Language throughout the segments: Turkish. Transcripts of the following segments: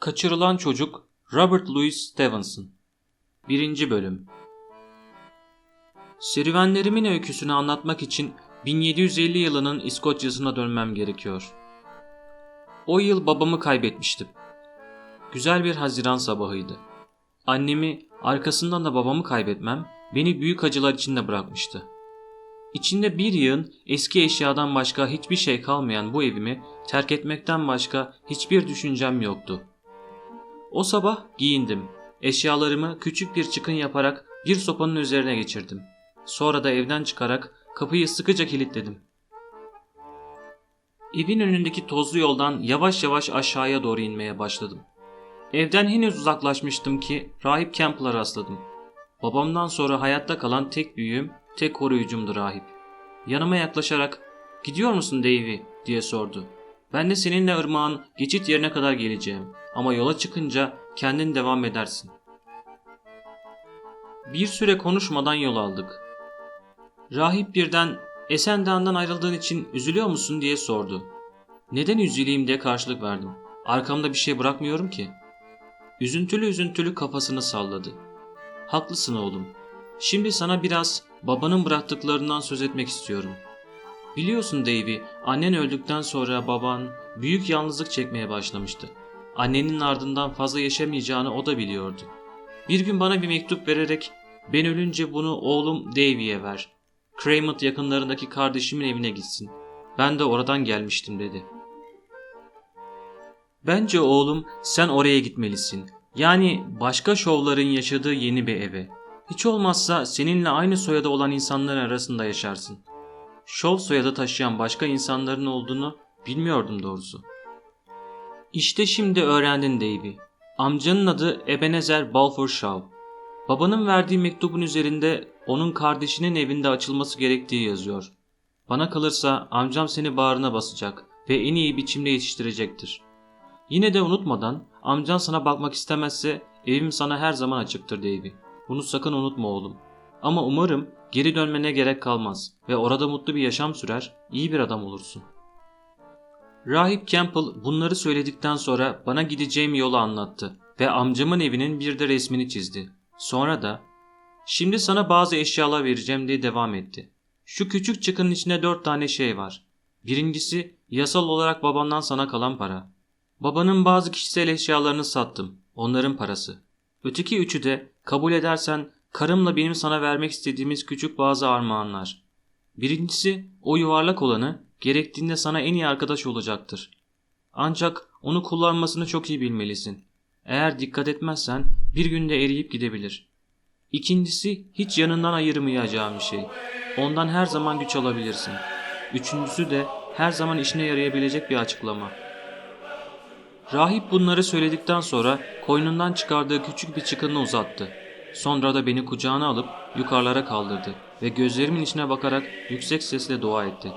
Kaçırılan Çocuk Robert Louis Stevenson 1. Bölüm Serüvenlerimin öyküsünü anlatmak için 1750 yılının İskoçya'sına dönmem gerekiyor. O yıl babamı kaybetmiştim. Güzel bir Haziran sabahıydı. Annemi, arkasından da babamı kaybetmem beni büyük acılar içinde bırakmıştı. İçinde bir yığın eski eşyadan başka hiçbir şey kalmayan bu evimi terk etmekten başka hiçbir düşüncem yoktu. O sabah giyindim. Eşyalarımı küçük bir çıkın yaparak bir sopanın üzerine geçirdim. Sonra da evden çıkarak kapıyı sıkıca kilitledim. Evin önündeki tozlu yoldan yavaş yavaş aşağıya doğru inmeye başladım. Evden henüz uzaklaşmıştım ki rahip Campbell'a rastladım. Babamdan sonra hayatta kalan tek büyüğüm, tek koruyucumdu rahip. Yanıma yaklaşarak ''Gidiyor musun Davy?'' diye sordu. Ben de seninle ırmağın geçit yerine kadar geleceğim ama yola çıkınca kendin devam edersin. Bir süre konuşmadan yol aldık. Rahip birden Esendağ'dan ayrıldığın için üzülüyor musun diye sordu. Neden üzüleyim diye karşılık verdim. Arkamda bir şey bırakmıyorum ki. Üzüntülü üzüntülü kafasını salladı. Haklısın oğlum. Şimdi sana biraz babanın bıraktıklarından söz etmek istiyorum. Biliyorsun Davy, annen öldükten sonra baban büyük yalnızlık çekmeye başlamıştı. Annenin ardından fazla yaşamayacağını o da biliyordu. Bir gün bana bir mektup vererek ben ölünce bunu oğlum Davy'ye ver. Craymont yakınlarındaki kardeşimin evine gitsin. Ben de oradan gelmiştim dedi. Bence oğlum sen oraya gitmelisin. Yani başka şovların yaşadığı yeni bir eve. Hiç olmazsa seninle aynı soyada olan insanların arasında yaşarsın. Şov soyadı taşıyan başka insanların olduğunu bilmiyordum doğrusu. İşte şimdi öğrendin Davy. Amcanın adı Ebenezer Balfour Shaw. Babanın verdiği mektubun üzerinde onun kardeşinin evinde açılması gerektiği yazıyor. Bana kalırsa amcam seni bağrına basacak ve en iyi biçimde yetiştirecektir. Yine de unutmadan amcan sana bakmak istemezse evim sana her zaman açıktır Davy. Bunu sakın unutma oğlum. Ama umarım geri dönmene gerek kalmaz ve orada mutlu bir yaşam sürer, iyi bir adam olursun. Rahip Campbell bunları söyledikten sonra bana gideceğim yolu anlattı ve amcamın evinin bir de resmini çizdi. Sonra da Şimdi sana bazı eşyalar vereceğim diye devam etti. Şu küçük çıkının içinde dört tane şey var. Birincisi yasal olarak babandan sana kalan para. Babanın bazı kişisel eşyalarını sattım. Onların parası. Öteki üçü de kabul edersen karımla benim sana vermek istediğimiz küçük bazı armağanlar. Birincisi o yuvarlak olanı gerektiğinde sana en iyi arkadaş olacaktır. Ancak onu kullanmasını çok iyi bilmelisin. Eğer dikkat etmezsen bir günde eriyip gidebilir. İkincisi hiç yanından ayırmayacağım bir şey. Ondan her zaman güç alabilirsin. Üçüncüsü de her zaman işine yarayabilecek bir açıklama. Rahip bunları söyledikten sonra koynundan çıkardığı küçük bir çıkını uzattı. Sonra da beni kucağına alıp yukarılara kaldırdı ve gözlerimin içine bakarak yüksek sesle dua etti.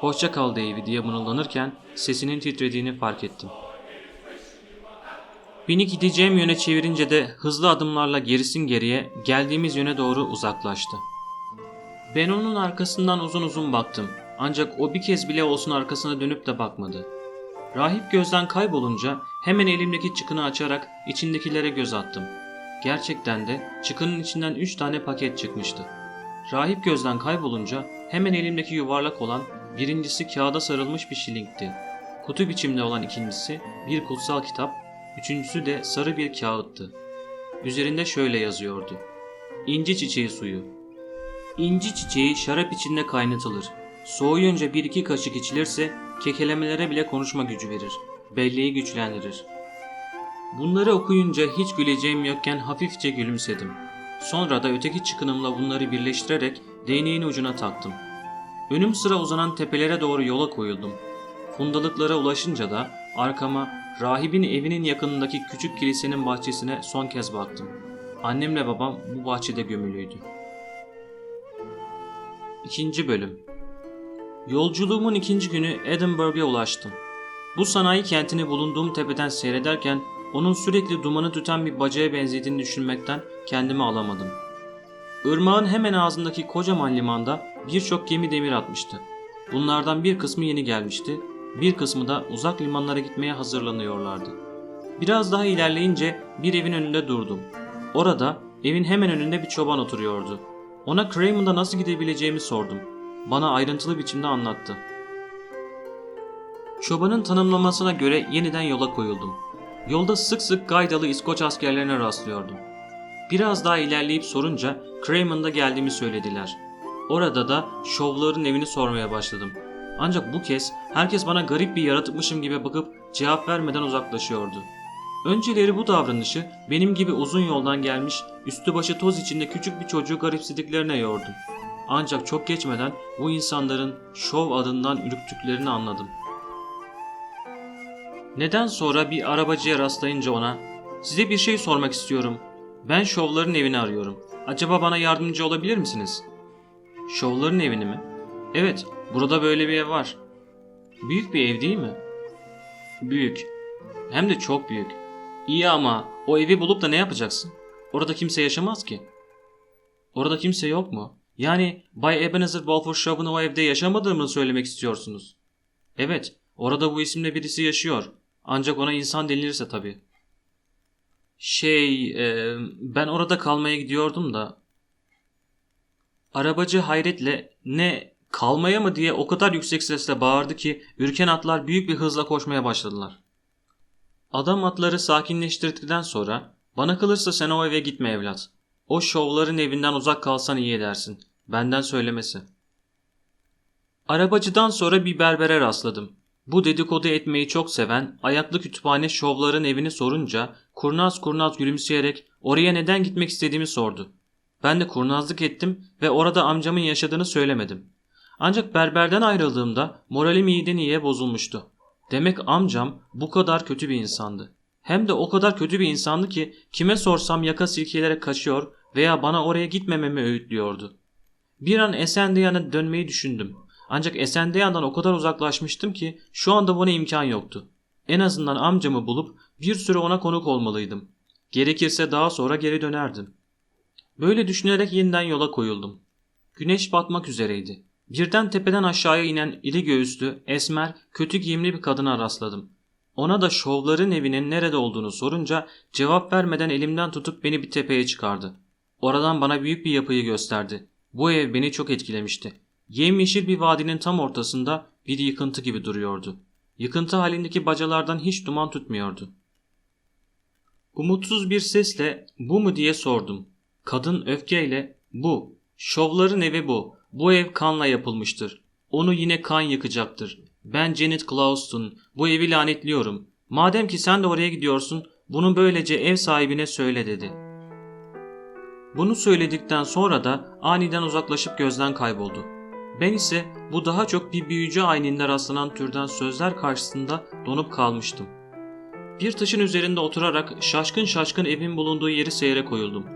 Hoşça kal Davy diye mırıldanırken sesinin titrediğini fark ettim. Beni gideceğim yöne çevirince de hızlı adımlarla gerisin geriye geldiğimiz yöne doğru uzaklaştı. Ben onun arkasından uzun uzun baktım ancak o bir kez bile olsun arkasına dönüp de bakmadı. Rahip gözden kaybolunca hemen elimdeki çıkını açarak içindekilere göz attım. Gerçekten de çıkının içinden üç tane paket çıkmıştı. Rahip gözden kaybolunca hemen elimdeki yuvarlak olan birincisi kağıda sarılmış bir şilinkti. Kutu biçimde olan ikincisi bir kutsal kitap, üçüncüsü de sarı bir kağıttı. Üzerinde şöyle yazıyordu. İnci çiçeği suyu. İnci çiçeği şarap içinde kaynatılır. Soğuyunca bir iki kaşık içilirse kekelemelere bile konuşma gücü verir. Belleği güçlendirir. Bunları okuyunca hiç güleceğim yokken hafifçe gülümsedim. Sonra da öteki çıkınımla bunları birleştirerek değneğin ucuna taktım. Önüm sıra uzanan tepelere doğru yola koyuldum. Fundalıklara ulaşınca da arkama rahibin evinin yakınındaki küçük kilisenin bahçesine son kez baktım. Annemle babam bu bahçede gömülüydü. İkinci bölüm Yolculuğumun ikinci günü Edinburgh'a ulaştım. Bu sanayi kentini bulunduğum tepeden seyrederken onun sürekli dumanı tüten bir bacaya benzediğini düşünmekten kendimi alamadım. Irmağın hemen ağzındaki kocaman limanda birçok gemi demir atmıştı. Bunlardan bir kısmı yeni gelmişti, bir kısmı da uzak limanlara gitmeye hazırlanıyorlardı. Biraz daha ilerleyince bir evin önünde durdum. Orada evin hemen önünde bir çoban oturuyordu. Ona Craven'da nasıl gidebileceğimi sordum. Bana ayrıntılı biçimde anlattı. Çobanın tanımlamasına göre yeniden yola koyuldum. Yolda sık sık Gaydalı İskoç askerlerine rastlıyordum. Biraz daha ilerleyip sorunca Craven'da geldiğimi söylediler. Orada da şovların evini sormaya başladım. Ancak bu kez herkes bana garip bir yaratıkmışım gibi bakıp cevap vermeden uzaklaşıyordu. Önceleri bu davranışı benim gibi uzun yoldan gelmiş, üstü başı toz içinde küçük bir çocuğu garipsediklerine yordum. Ancak çok geçmeden bu insanların şov adından ürktüklerini anladım. Neden sonra bir arabacıya rastlayınca ona "Size bir şey sormak istiyorum. Ben şovların evini arıyorum. Acaba bana yardımcı olabilir misiniz?" Şovların evini mi? Evet, burada böyle bir ev var. Büyük bir ev değil mi? Büyük. Hem de çok büyük. İyi ama o evi bulup da ne yapacaksın? Orada kimse yaşamaz ki. Orada kimse yok mu? Yani Bay Ebenezer Balfour Shaw'ın o evde yaşamadığımı söylemek istiyorsunuz. Evet, orada bu isimle birisi yaşıyor. Ancak ona insan denilirse tabii. Şey, e, ben orada kalmaya gidiyordum da. Arabacı hayretle ne kalmaya mı diye o kadar yüksek sesle bağırdı ki ürken atlar büyük bir hızla koşmaya başladılar. Adam atları sakinleştirdikten sonra bana kalırsa sen o eve gitme evlat. O şovların evinden uzak kalsan iyi edersin. Benden söylemesi. Arabacıdan sonra bir berbere rastladım. Bu dedikodu etmeyi çok seven, ayaklı kütüphane şovların evini sorunca kurnaz kurnaz gülümseyerek oraya neden gitmek istediğimi sordu. Ben de kurnazlık ettim ve orada amcamın yaşadığını söylemedim. Ancak berberden ayrıldığımda moralim iyiden iyiye bozulmuştu. Demek amcam bu kadar kötü bir insandı. Hem de o kadar kötü bir insandı ki kime sorsam yaka silkeleyerek kaçıyor veya bana oraya gitmememi öğütlüyordu. Bir an Esendiyan'a dönmeyi düşündüm. Ancak Esendiyan'dan o kadar uzaklaşmıştım ki şu anda buna imkan yoktu. En azından amcamı bulup bir süre ona konuk olmalıydım. Gerekirse daha sonra geri dönerdim. Böyle düşünerek yeniden yola koyuldum. Güneş batmak üzereydi. Birden tepeden aşağıya inen iri göğüslü, esmer, kötü giyimli bir kadına rastladım. Ona da şovların evinin nerede olduğunu sorunca cevap vermeden elimden tutup beni bir tepeye çıkardı. Oradan bana büyük bir yapıyı gösterdi. Bu ev beni çok etkilemişti. Yemyeşil bir vadinin tam ortasında bir yıkıntı gibi duruyordu. Yıkıntı halindeki bacalardan hiç duman tutmuyordu. Umutsuz bir sesle bu mu diye sordum. Kadın öfkeyle bu, şovların evi bu, bu ev kanla yapılmıştır. Onu yine kan yıkacaktır. Ben Janet Clauston, bu evi lanetliyorum. Madem ki sen de oraya gidiyorsun, bunu böylece ev sahibine söyle dedi. Bunu söyledikten sonra da aniden uzaklaşıp gözden kayboldu. Ben ise bu daha çok bir büyücü ayninde rastlanan türden sözler karşısında donup kalmıştım. Bir taşın üzerinde oturarak şaşkın şaşkın evin bulunduğu yeri seyre koyuldum.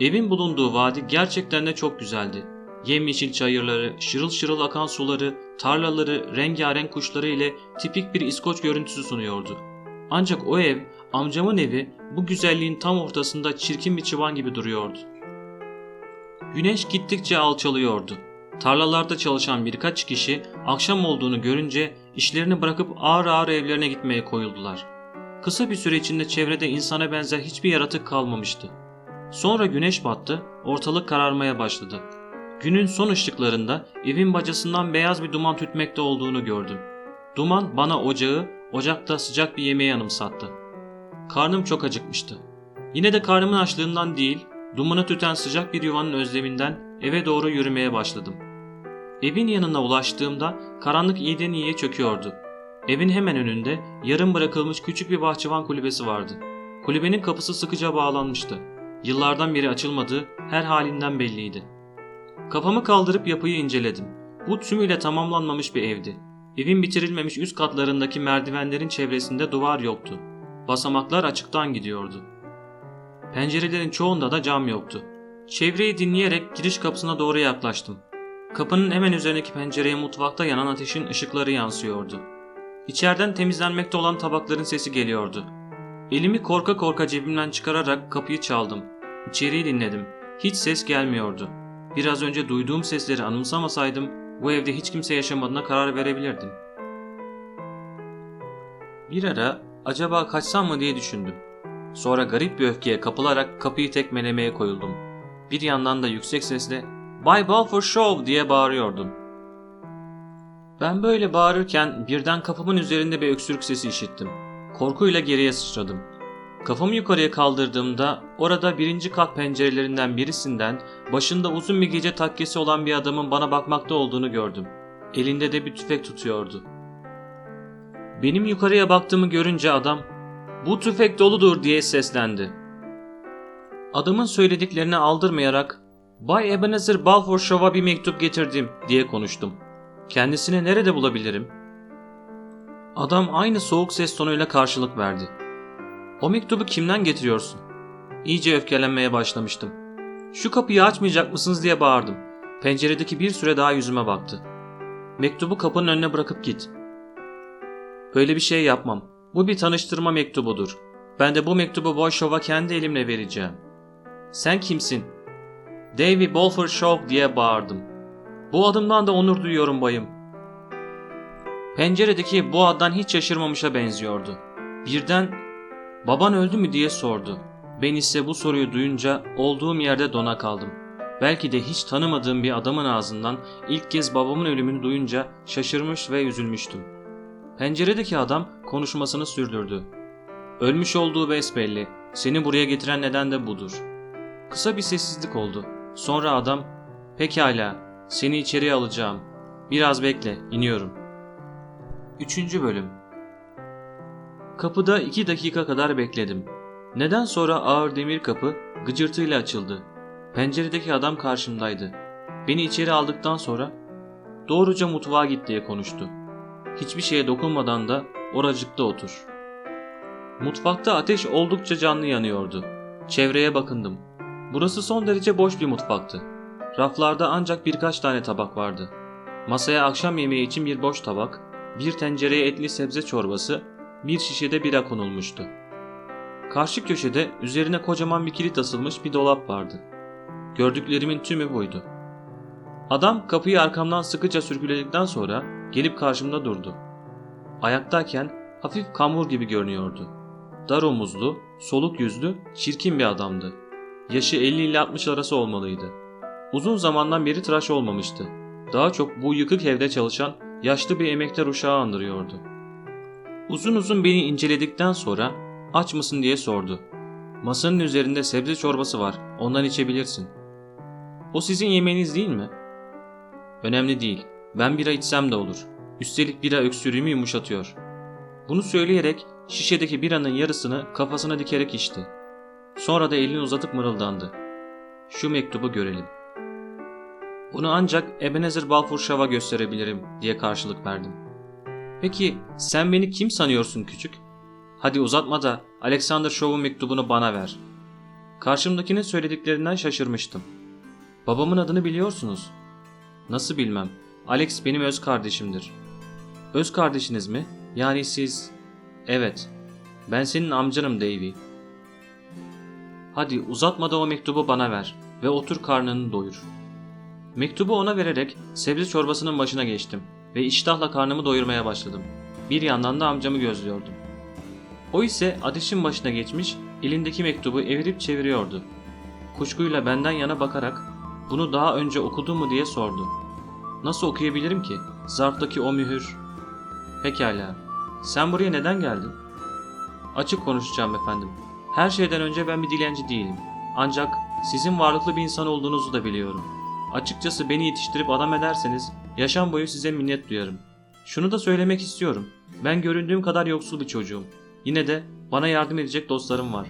Evin bulunduğu vadi gerçekten de çok güzeldi. Yemyeşil çayırları, şırıl şırıl akan suları, tarlaları, rengarenk kuşları ile tipik bir İskoç görüntüsü sunuyordu. Ancak o ev, amcamın evi bu güzelliğin tam ortasında çirkin bir çıvan gibi duruyordu. Güneş gittikçe alçalıyordu. Tarlalarda çalışan birkaç kişi akşam olduğunu görünce işlerini bırakıp ağır ağır evlerine gitmeye koyuldular. Kısa bir süre içinde çevrede insana benzer hiçbir yaratık kalmamıştı. Sonra güneş battı, ortalık kararmaya başladı. Günün son ışıklarında evin bacasından beyaz bir duman tütmekte olduğunu gördüm. Duman bana ocağı, ocakta sıcak bir yemeği anımsattı. Karnım çok acıkmıştı. Yine de karnımın açlığından değil, dumanı tüten sıcak bir yuvanın özleminden eve doğru yürümeye başladım. Evin yanına ulaştığımda karanlık iyiden iyiye çöküyordu. Evin hemen önünde yarım bırakılmış küçük bir bahçıvan kulübesi vardı. Kulübenin kapısı sıkıca bağlanmıştı. Yıllardan beri açılmadığı her halinden belliydi. Kafamı kaldırıp yapıyı inceledim. Bu tümüyle tamamlanmamış bir evdi. Evin bitirilmemiş üst katlarındaki merdivenlerin çevresinde duvar yoktu. Basamaklar açıktan gidiyordu. Pencerelerin çoğunda da cam yoktu. Çevreyi dinleyerek giriş kapısına doğru yaklaştım. Kapının hemen üzerindeki pencereye mutfakta yanan ateşin ışıkları yansıyordu. İçeriden temizlenmekte olan tabakların sesi geliyordu. Elimi korka korka cebimden çıkararak kapıyı çaldım. İçeriği dinledim. Hiç ses gelmiyordu. Biraz önce duyduğum sesleri anımsamasaydım bu evde hiç kimse yaşamadığına karar verebilirdim. Bir ara acaba kaçsam mı diye düşündüm. Sonra garip bir öfkeye kapılarak kapıyı tekmelemeye koyuldum. Bir yandan da yüksek sesle Bay Balfour Show diye bağırıyordum. Ben böyle bağırırken birden kapımın üzerinde bir öksürük sesi işittim. Korkuyla geriye sıçradım. Kafamı yukarıya kaldırdığımda orada birinci kat pencerelerinden birisinden başında uzun bir gece takkesi olan bir adamın bana bakmakta olduğunu gördüm. Elinde de bir tüfek tutuyordu. Benim yukarıya baktığımı görünce adam "Bu tüfek doludur." diye seslendi. Adamın söylediklerini aldırmayarak "Bay Ebenezer Balfour Shaw'a bir mektup getirdim." diye konuştum. Kendisini nerede bulabilirim? Adam aynı soğuk ses tonuyla karşılık verdi. O mektubu kimden getiriyorsun? İyice öfkelenmeye başlamıştım. Şu kapıyı açmayacak mısınız diye bağırdım. Penceredeki bir süre daha yüzüme baktı. Mektubu kapının önüne bırakıp git. Böyle bir şey yapmam. Bu bir tanıştırma mektubudur. Ben de bu mektubu Boy Shaw'a kendi elimle vereceğim. Sen kimsin? Davy Balfour Shaw diye bağırdım. Bu adımdan da onur duyuyorum bayım. Penceredeki bu addan hiç şaşırmamışa benziyordu. Birden baban öldü mü diye sordu. Ben ise bu soruyu duyunca olduğum yerde dona kaldım. Belki de hiç tanımadığım bir adamın ağzından ilk kez babamın ölümünü duyunca şaşırmış ve üzülmüştüm. Penceredeki adam konuşmasını sürdürdü. Ölmüş olduğu besbelli. Seni buraya getiren neden de budur. Kısa bir sessizlik oldu. Sonra adam, pekala, seni içeriye alacağım. Biraz bekle, iniyorum. Üçüncü bölüm Kapıda iki dakika kadar bekledim. Neden sonra ağır demir kapı gıcırtıyla açıldı. Penceredeki adam karşımdaydı. Beni içeri aldıktan sonra doğruca mutfağa git diye konuştu. Hiçbir şeye dokunmadan da oracıkta otur. Mutfakta ateş oldukça canlı yanıyordu. Çevreye bakındım. Burası son derece boş bir mutfaktı. Raflarda ancak birkaç tane tabak vardı. Masaya akşam yemeği için bir boş tabak, bir tencereye etli sebze çorbası, bir şişede bira konulmuştu. Karşı köşede üzerine kocaman bir kilit asılmış bir dolap vardı. Gördüklerimin tümü buydu. Adam kapıyı arkamdan sıkıca sürgüledikten sonra gelip karşımda durdu. Ayaktayken hafif kamur gibi görünüyordu. Dar omuzlu, soluk yüzlü, çirkin bir adamdı. Yaşı 50 ile 60 arası olmalıydı. Uzun zamandan beri tıraş olmamıştı. Daha çok bu yıkık evde çalışan yaşlı bir emektar uşağı andırıyordu. Uzun uzun beni inceledikten sonra aç mısın diye sordu. Masanın üzerinde sebze çorbası var, ondan içebilirsin. O sizin yemeğiniz değil mi? Önemli değil, ben bira içsem de olur. Üstelik bira öksürüğümü yumuşatıyor. Bunu söyleyerek şişedeki biranın yarısını kafasına dikerek içti. Sonra da elini uzatıp mırıldandı. Şu mektubu görelim. Bunu ancak Ebenezer Balfour Shaw'a gösterebilirim diye karşılık verdim. Peki sen beni kim sanıyorsun küçük? Hadi uzatma da Alexander Shaw'un mektubunu bana ver. Karşımdakinin söylediklerinden şaşırmıştım. Babamın adını biliyorsunuz. Nasıl bilmem. Alex benim öz kardeşimdir. Öz kardeşiniz mi? Yani siz... Evet. Ben senin amcanım Davy. Hadi uzatma da o mektubu bana ver ve otur karnını doyur. Mektubu ona vererek sebze çorbasının başına geçtim ve iştahla karnımı doyurmaya başladım. Bir yandan da amcamı gözlüyordum. O ise ateşin başına geçmiş, elindeki mektubu evirip çeviriyordu. Kuşkuyla benden yana bakarak bunu daha önce okudun mu diye sordu. Nasıl okuyabilirim ki? Zarftaki o mühür. Pekala. Sen buraya neden geldin? Açık konuşacağım efendim. Her şeyden önce ben bir dilenci değilim. Ancak sizin varlıklı bir insan olduğunuzu da biliyorum. Açıkçası beni yetiştirip adam ederseniz yaşam boyu size minnet duyarım. Şunu da söylemek istiyorum. Ben göründüğüm kadar yoksul bir çocuğum. Yine de bana yardım edecek dostlarım var.